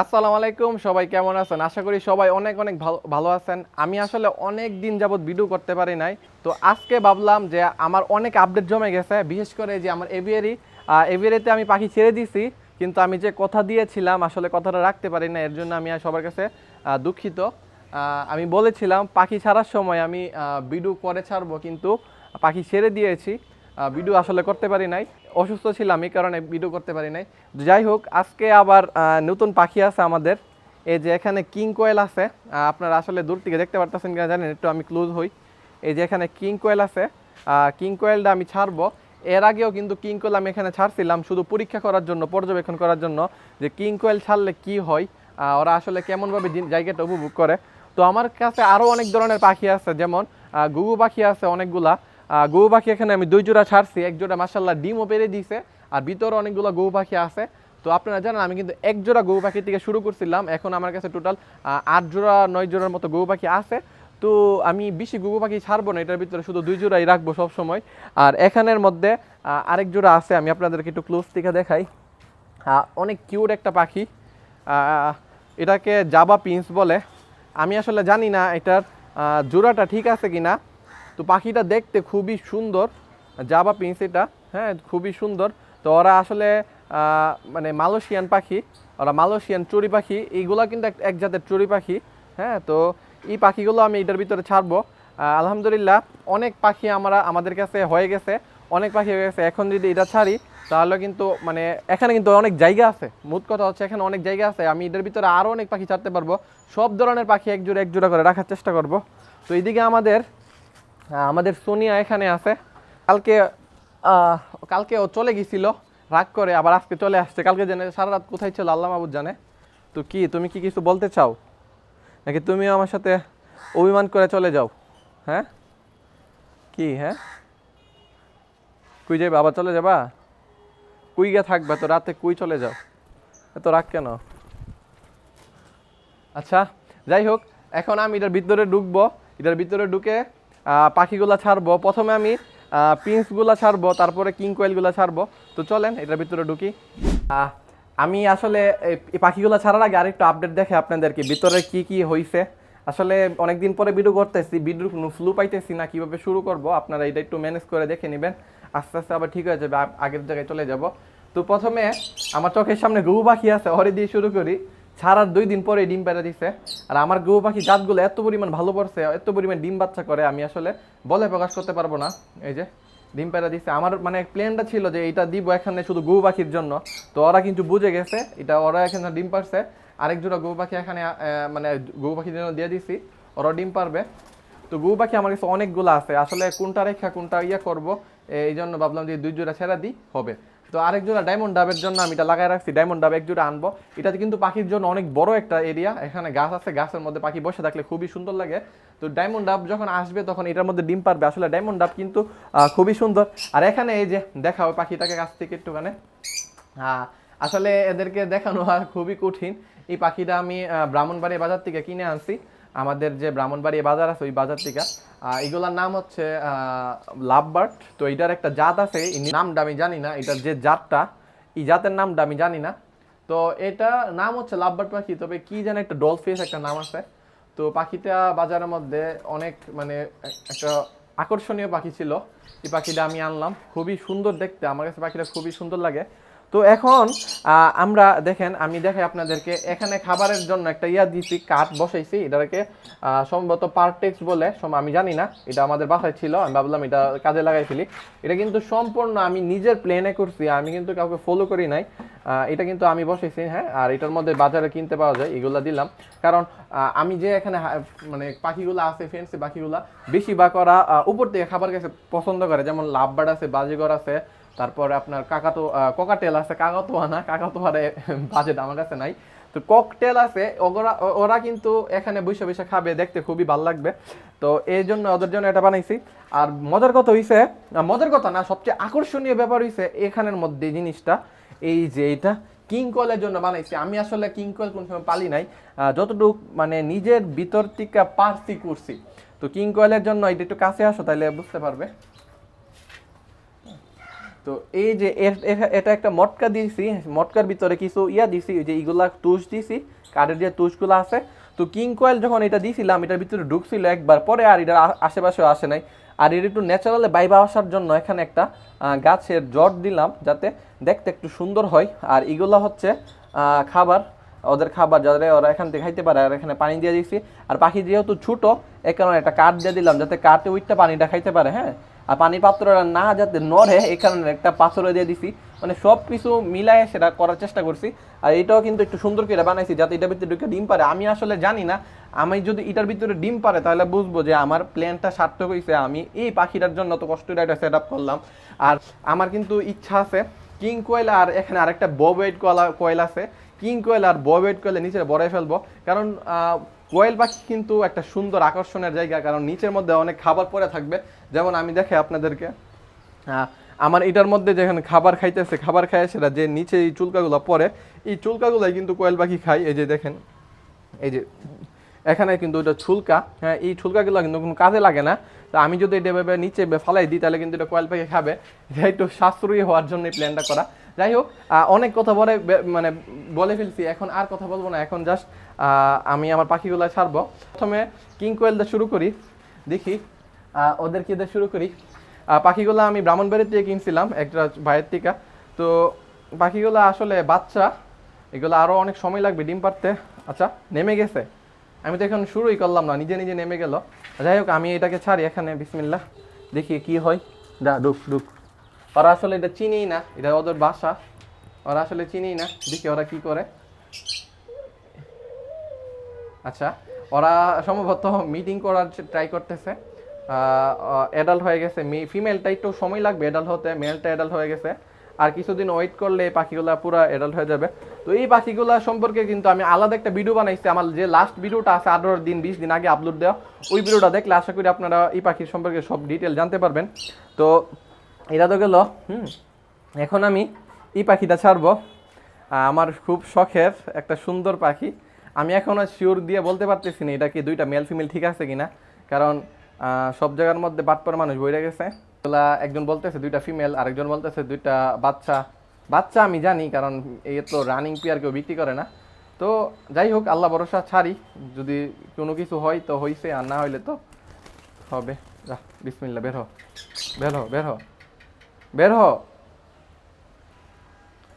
আসসালামু আলাইকুম, সবাই কেমন আছেন? আশা করি সবাই অনেক অনেক ভালো ভালো আছেন। আমি আসলে অনেক দিন যাবত ভিডিও করতে পারি নাই। তো আজকে ভাবলাম যে আমার অনেক আপডেট জমে গেছে, বিশেষ করে যে আমার এভিয়ারি এভিয়ারিতে আমি পাখি ছেড়ে দিছি, কিন্তু আমি যে কথা দিয়েছিলাম, আসলে কথাটা রাখতে পারি না এর জন্য আমি সবার কাছে দুঃখিত। আমি বলেছিলাম, পাখি ছাড়ার সময় আমি ভিডিও করে ছাড়বো, কিন্তু পাখি ছেড়ে দিয়েছি। ভিডিও আসলে করতে পারি নাই। অসুস্থ ছিলাম, এই কারণে ভিডিও করতে পারি নাই। যাই হোক, আজকে আবার নতুন পাখি আছে আমাদের। এই যে এখানে কিং কোয়েল আছে। আপনারা আসলে দূর থেকে দেখতে পারতেছেন কিনা জানেন, একটু আমি ক্লোজ হই। এই যে এখানে কিং কোয়েল আছে। কিং কোয়েলটা আমি ছাড়বো। এর আগেও কিন্তু কিং কোয়েল আমি এখানে ছাড়ছিলাম, শুধু পরীক্ষা করার জন্য, পর্যবেক্ষণ করার জন্য যে কিং কোয়েল ছাড়লে কি হয়। ওরা আসলে কেমনভাবে জায়গাটা উপভোগ করে। তো আমার কাছে আরও অনেক ধরনের পাখি আছে, যেমন গুগু পাখি আছে অনেকগুলা। গরু পাখি এখানে আমি দুই জোড়া ছাড়ছি, এক জোড়া মাসাল্লাহ ডিমও পেরে দিয়েছে আর ভিতরে অনেকগুলো গরু পাখি আছে। তো আপনারা জানেন, আমি কিন্তু এক জোড়া গৌ পাখি থেকে শুরু করছিলাম, এখন আমার কাছে টোটাল আট জোড়া, নয় জোড়ার মতো গৌ পাখি আছে। তো আমি বেশি গরু পাখি ছাড়বো না, এটার ভিতরে শুধু দুই জোড়াই রাখব সব সময় আর এখানের মধ্যে আরেক জোড়া আছে, আমি আপনাদেরকে একটু ক্লোজ থেকে দেখাই। অনেক কিউট একটা পাখি। এটাকে জাবা পিন্স বলে। আমি আসলে জানি না এটার জোড়াটা ঠিক আছে কি না তো পাখিটা দেখতে খুবই সুন্দর, জাবা পিন্স এটা হ্যাঁ খুবই সুন্দর। তো ওরা আসলে মানে মালয়েশিয়ান পাখি, ওরা মালয়েশিয়ান চড়ি পাখি, এইগুলা কিন্তু এক- জাতের চড়ি পাখি হ্যাঁ তো এই পাখিগুলো আমি এটার ভিতরে ছাড়বো। আলহামদুলিল্লাহ, অনেক পাখি আমরা, আমাদের কাছে হয়ে গেছে, অনেক পাখি হয়ে গেছে। এখন যদি এটা ছাড়ি, তাহলে কিন্তু মানে এখানে কিন্তু অনেক জায়গা আছে। মোট কথা হচ্ছে এখানে অনেক জায়গা আছে। আমি এটার ভিতরে আরও অনেক পাখি ছাড়তে পারব। সব ধরনের পাখি একজোড়া একজোড়া করে রাখার চেষ্টা করব। তো এইদিকে আমাদের আমাদের সোনিয়া এখানে আছে। কালকে কালকে ও চলে গেছিল, রাগ করে আবার আজকে চলে আসছে। কালকে জেনে সারা রাত কোথায় ছিল, আল্লাহ মাহবুদ জানে। তো কি, তুমি কি কিছু বলতে চাও? নাকি তুমিও আমার সাথে অভিমান করে চলে যাও? হ্যাঁ? কি হ্যাঁ? কুই যাবে আবার চলে যাবা? কুই গিয়ে থাকবে? তো রাতে কুই চলে যাও? এত রাগ কেন? আচ্ছা যাই হোক, এখন আমি এটার ভিতরে ঢুকবো। এটার ভিতরে ঢুকে পাখিগুলা ছাড়বো। প্রথমে আমি পিন্সগুলা ছাড়বো, তারপরে কিং কোয়েলগুলা ছাড়বো। তো চলেন, এটার ভিতরে ঢুকি। আমি আসলে এই পাখিগুলো ছাড়ার আগে আরেকটু আপডেট দেখে আপনাদেরকে ভিতরে কি কি হয়েছে আসলে অনেকদিন পরে ভিডিও করতেছি ভিডিও কোনো ফ্লু পাইতেছি না, কীভাবে শুরু করব, আপনারা এটা একটু ম্যানেজ করে দেখে নেবেন। আস্তে আস্তে আবার ঠিক হয়ে যাবে আগের জায়গায় চলে যাব। তো প্রথমে, আমার চোখের সামনে গরু পাখি আছে হরে দিয়ে শুরু করি। ছাড়ার দুই দিন পরে ডিম পেড়ে দিছে। আর আমার গরু পাখি জাতগুলো এত পরিমাণ ভালো পড়ছে, এত পরিমাণ ডিম বাচ্চা করে, আমি আসলে বলে প্রকাশ করতে পারব না। এই যে, ডিম পেড়া দিছে। আমার মানে প্ল্যানটা ছিল যে এটা দিব এখানে শুধু গরু পাখির জন্য। তো ওরা কিন্তু বুঝে গেছে, এটা ওরা এখানে ডিম পারছে আরেক জোড়া গরু পাখি এখানে মানে গরু পাখির জন্য দিয়ে দিছি ওরা ডিম পারবে তো গরু পাখি আমার কাছে অনেকগুলো আছে। আসলে কোনটা রেখা, কোনটা ইয়ে করব, এই জন্য ভাবলাম যে দুই জোড়া ছেড়া দিই, হবে। তো আরেক জোড়া ডায়মন্ড ডাবের জন্য আমি এটা লাগাই রাখছি ডায়মন্ড ডাব এক জোড়া আনব। এটাতে কিন্তু পাখির জন্য অনেক বড় একটা এরিয়া এখানে গাছ আছে, গাছের মধ্যে পাখি বসে থাকলে খুবই সুন্দর লাগে। তো ডায়মন্ড ডাব যখন আসবে তখন এটার মধ্যে ডিম পারবে, আসলে ডায়মন্ড ডাব কিন্তু খুবই সুন্দর। আর এখানে এই যে দেখা ওই পাখিটাকে কাছ থেকে একটুখানে। হ্যাঁ আসলে এদেরকে দেখানো খুবই কঠিন। এই পাখিটা আমি ব্রাহ্মণবাড়ি বাজার থেকে কিনে আনছি। আমাদের যে ব্রাহ্মণবাড়ি বাজার আছে, ওই বাজার থেকে। এগুলার নাম হচ্ছে লাভ বার্ড তো এটার একটা জাত আছে নামটা আমি জানি না, এটার যে জাতটা, এই জাতের নামটা আমি জানি না। তো এটা নাম হচ্ছে লাভ বার্ড পাখি, তবে কি যেন একটা ডলফিস একটা নাম আছে। তো পাখিটা বাজারের মধ্যে অনেক মানে একটা আকর্ষণীয় পাখি ছিল। এই পাখিটা আমি আনলাম, খুবই সুন্দর দেখতে, আমার কাছে পাখিটা খুবই সুন্দর লাগে। তো এখন আমরা দেখেন, আমি দেখাই আপনাদেরকে এখানে খাবারের জন্য একটা ইয়া দিছি, কাঠ বসাইছি, এটাকে সম্ভবত পারটেক্স বলে আমি জানি না, এটা আমাদের বাসায় ছিল, আমি ভাবলাম এটা কাজে লাগাই ফেলি। এটা কিন্তু সম্পূর্ণ আমি নিজের প্লেনে করছি, আমি কিন্তু কাউকে ফলো করি নাই এটা কিন্তু আমি বসেছি হ্যাঁ আর এটার মধ্যে বাজারে কিনতে পাওয়া যায়, এগুলা দিলাম। কারণ আমি যে এখানে মানে পাখিগুলো আছে ফেন্সি পাখিগুলা বেশি বা করা উপর থেকে খাবার কাছে পছন্দ করে, যেমন লাভবার্ড আছে, বাজিগর আছে তারপরে আপনার কাকাতো ককাটেল আছে কাকাতোয়া না কাকাতোয়ারে বাজেট আমার কাছে নাই। তো ককটেল আছে ওরা ওরা কিন্তু এখানে বসে বসে খাবে, দেখতে খুবই ভালো লাগবে। তো এই জন্য ওদের জন্য এটা বানাইছি। আর মজার কথা হইছে মজার কথা না, সবচেয়ে আকর্ষণীয় ব্যাপার হইছে এখানের মধ্যে জিনিসটা। এই যে এটা কিং কয়েলের জন্য বানাইছি। আমি আসলে কিং কয়েল কোন সময় পালি নাই। যতটুকু মানে নিজের ভিতর থেকে পারছি, করছি। তো কিং কয়েলের জন্য এটা একটু কাছে আসো তাহলে বুঝতে পারবে। তো এই যে এ- এ- এটা একটা মটকা দিয়েছি মটকার ভিতরে কিছু ইয়া দিয়েছি ওই যে ইগুলা তুষ দিয়েছি কাঠের যে তুষগুলো আছে। তো কিং কয়েল যখন এটা দিয়েছিলাম এটার ভিতরে ঢুকছিল একবার, পরে আর এটা আশেপাশেও আসে নাই। আর এটা একটু ন্যাচারালি বাইবা আসার জন্য এখানে একটা গাছের জট দিলাম, যাতে দেখতে একটু সুন্দর হয়। আর এগুলা হচ্ছে খাবার, ওদের খাবার যাদের ওরা এখান থেকে খাইতে পারে, আর এখানে পানি দিয়ে দিয়েছি আর পাখি যেহেতু ছোটো এই কারণে একটা কাঠ দিয়ে দিলাম, যাতে কাঠে উইটটা পানিটা খাইতে পারে হ্যাঁ? আর পানি পাত্রটা না যাতে নড়ে, এই কারণে একটা পাথরে দিয়ে দিছি। মানে সব কিছু মিলায় সেটা করার চেষ্টা করছি। আর এটাও কিন্তু একটু সুন্দর করে বানাইছি যাতে এটার ভিতরে ঢুকে ডিম পারে। আমি আসলে জানি না, আমি যদি এটার ভিতরে ডিম পারে তাহলে বুঝব যে আমার প্ল্যানটা সার্থক হয়েছে আমি এই পাখিটার জন্য তো কষ্ট একটা সেট আপ করলাম। আর আমার কিন্তু ইচ্ছা আছে কিং কোয়েল আর এখানে আরেকটা ববেড কলা, কোয়েল আছে। কিং কোয়েল আর ববেড কোয়েলে নিচে বড়াই ফেলব। কারণ কোয়েল পাখি কিন্তু একটা সুন্দর আকর্ষণের জায়গা। কারণ নিচের মধ্যে অনেক খাবার পড়ে থাকবে। যেমন আমি দেখে আপনাদেরকে আমার এটার মধ্যে যেখানে খাবার খাইতেছে, খাবার খায় সেটা যে নিচে এই চুলকাগুলো পরে, এই চুলকাগুলাই কিন্তু কোয়েল পাখি খায়। এই যে দেখেন, এই যে এখানে কিন্তু ওটা ছুলকা হ্যাঁ এই ছুলকাগুলো কিন্তু কোনো কাজে লাগে না। তো আমি যদি এটা এভাবে নিচে ফালাই দিই, তাহলে কিন্তু এটা কয়েল পাখি খাবে। এটা একটু সাশ্রয়ী হওয়ার জন্য এই প্ল্যানটা করা। যাই হোক অনেক কথা বলে মানে বলে ফেলছি। এখন আর কথা বলব না। এখন জাস্ট আমি আমার পাখিগুলো ছাড়বো। প্রথমে কিং কোয়েল দিয়ে শুরু করি। দেখি। ওদেরকে দিয়ে শুরু করি। পাখিগুলো আমি ব্রাহ্মণবাড়ির থেকে কিনছিলাম, একটা ভাইয়ের টিকা তো পাখিগুলো আসলে বাচ্চা, এগুলো আরও অনেক সময় লাগবে ডিম পারতে আচ্ছা নেমে গেছে। আমি তো এখন শুরুই করলাম না, নিজে নিজে নেমে গেল। যাই হোক, আমি এটাকে ছাড়ি এখানে বিসমিল্লা দেখি কি হয়। দা ডুক ডুক ওরা আসলে এটা চিনিই না, এটা ওদের বাসা। ওরা আসলে চিনিই না, দেখি ওরা কি করে। আচ্ছা ওরা সম্ভবত মিটিং করার ট্রাই করতেছে। অ্যাডাল্ট হয়ে গেছে ফিমেলটা একটু সময় লাগবে অ্যাডাল্ট হতে মেলটা অ্যাডাল্ট হয়ে গেছে। আর কিছুদিন ওয়েট করলে এই পাখিগুলা পুরো অ্যাডাল্ট হয়ে যাবে। তো এই পাখিগুলা সম্পর্কে কিন্তু আমি আলাদা একটা ভিডিও বানাইছি। আমার যে লাস্ট ভিডিওটা আছে, আঠারো দিন, বিশ দিন আগে আপলোড দেওয়া, ওই ভিডিওটা দেখলে আশা করি আপনারা এই পাখির সম্পর্কে সব ডিটেল জানতে পারবেন। তো এটা তো গেল, হুম, এখন আমি এই পাখিটা ছাড়বো। আমার খুব শখের একটা সুন্দর পাখি। আমি এখনও শিওর দিয়ে বলতে পারতেছি না এটা কি দুইটা মেল ফিমেল ঠিক আছে কিনা। কারণ সব জায়গার মধ্যে বাটপার মানুষ বইরে গেছে। এগুলা একজন বলতেছে, দুইটা ফিমেল আরেকজন বলতেছে দুইটা বাচ্চা। বাচ্চা আমি জানি, কারণ এই তো রানিং পেয়ার কেউ বিক্রি করে না। তো যাই হোক, আল্লাহ ভরসা ছাড়ি, যদি কোনো কিছু হয় তো হইছে, আর না হইলে তো হবে। যা বিসমিল্লা বের হ। বের হ বের হ। বের হ।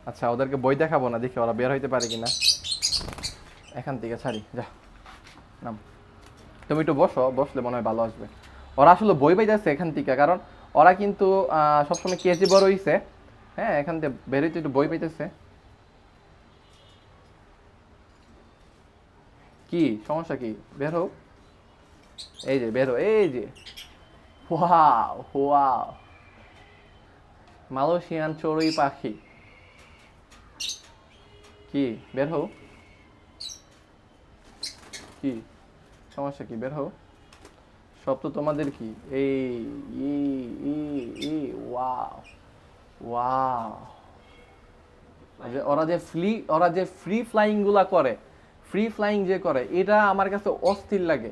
আচ্ছা ওদেরকে বই দেখাবো না, দেখি ওরা বের হইতে পারে কিনা। এখান থেকে ছাড়ি, যা। নাম। তুমি একটু বসো, বসলে মনে হয় ভালো আসবে। ওরা আসলে বই পাইতেছে এখান থেকে, কারণ ওরা কিন্তু সবসময় কেজি বড় হইছে। হ্যাঁ এখান থেকে বেরোইতে একটু বই পাইতেছে। কি? সমস্যা কি? বের হোক এই যে, বের এই যে। Wow wow. মালয়েশিয়ান চড়ুই পাখি। কি? বের হোক কি? সমস্যা কি? বের হও। সব তো তোমাদের কি? এই, ই ই ই, ওয়াও ওয়াও। যে ওরা যে ফ্লি, ওরা যে ফ্রি ফ্লাইংগুলা করে ফ্রি ফ্লাইং যে করে, এটা আমার কাছে অস্থির লাগে।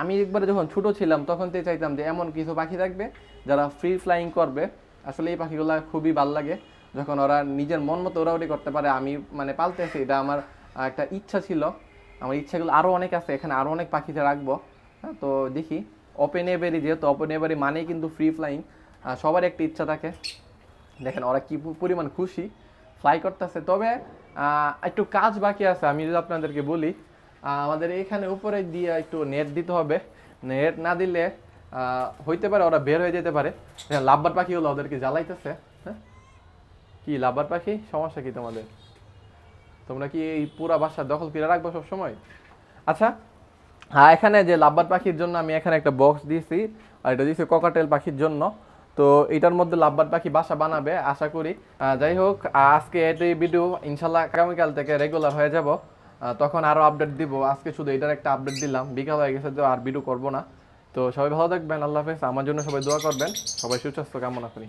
আমি একবার যখন ছোট ছিলাম, তখন তো চাইতাম যে এমন কিছু পাখি থাকবে যারা ফ্রি ফ্লাইং করবে। আসলে এই পাখিগুলা খুবই ভালো লাগে। যখন ওরা নিজের মন মতো ওরাউরি করতে পারে, আমি মানে পালতেছি, এটা আমার একটা ইচ্ছা ছিল। আমার ইচ্ছাগুলো আরও অনেক আছে, এখানে আরও অনেক পাখিতে রাখব। হ্যাঁ তো দেখি ওপেন এভারি যেহেতু ওপেন এভারি মানেই কিন্তু ফ্রি ফ্লাইং সবার একটা ইচ্ছা থাকে। দেখেন, ওরা কী পরিমাণ খুশি ফ্লাই করতেছে। তবে একটু কাজ বাকি আছে, আমি যদি আপনাদেরকে বলি আমাদের এখানে উপরে দিয়ে একটু নেট দিতে হবে। নেট না দিলে হইতে পারে ওরা বের হয়ে যেতে পারে। লাভবার পাখি হলো ওদেরকে জ্বালাইতেছে হ্যাঁ। কি, লাভবার পাখি? সমস্যা কি তোমাদের? তোমরা কি এই পুরা বাসা দখল করে রাখব সব সময় আচ্ছা হ্যাঁ এখানে যে লাব্বার পাখির জন্য আমি এখানে একটা বক্স দিয়েছি, আর এটা দিয়েছি ককাটেল পাখির জন্য। তো এটার মধ্যে লাব্বার পাখি বাসা বানাবে, আশা করি। যাই হোক, আজকে এটাই ভিডিও ইনশাল্লাহ আগামীকাল থেকে রেগুলার হয়ে যাব। তখন আরও আপডেট দিব। আজকে শুধু এটার একটা আপডেট দিলাম। বিকাল হয়ে গেছে তো আর ভিডিও করব না। তো সবাই ভালো থাকবেন, আল্লাহ হাফেজ। আমার জন্য সবাই দোয়া করবেন। সবাই সুস্বাস্থ্য, কামনা করি।